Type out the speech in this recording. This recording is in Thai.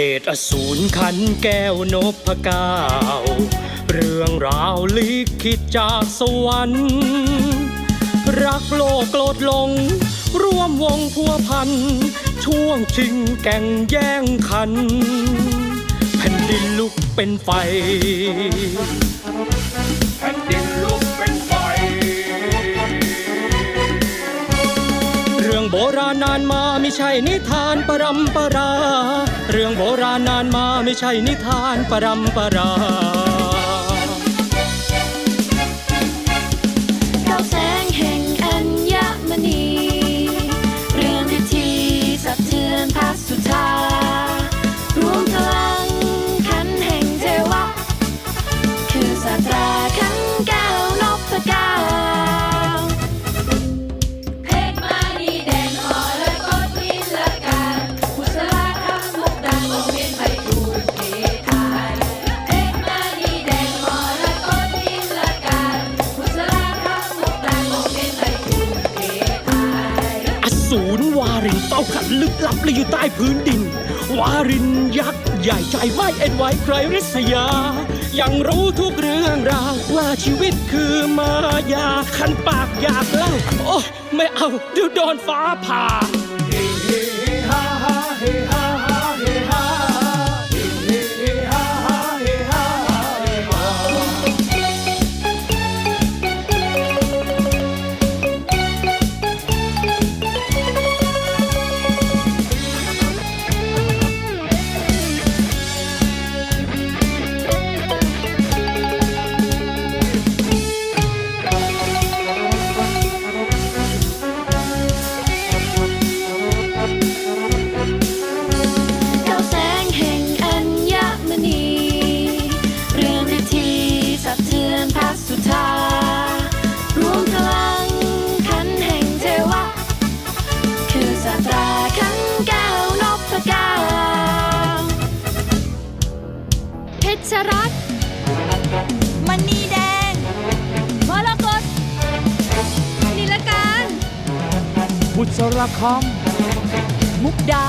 เดชอสูรขันแก้วนพเก้าเรื่องราวลิขิตจากสวรรค์ รักโลกโกรธหลง ร่วมวงพัวพัน ช่วงชิงแก่งแย่งขัน แผ่นดินลุกเป็นไฟ แผ่นดินาณนานมาไม่ใช่นิทานปรำปรา เรื่องโบราณนานมาไม่ใช่นิทานปรำปรา ศูนย์วารินเต้าขันลึกลับเลยอยู่ใต้พื้นดิน วารินยักษ์ใหญ่ใจไม่เอ็นไหวใครริษยา ยังรู้ทุกเรื่องราวว่าชีวิตคือมายา ขันปากอยากเล่า โอ้ไม่เอาเดี๋ยวโดนฟ้าผ่า มันีแดงมรกตนิลการบุษราคมุกดา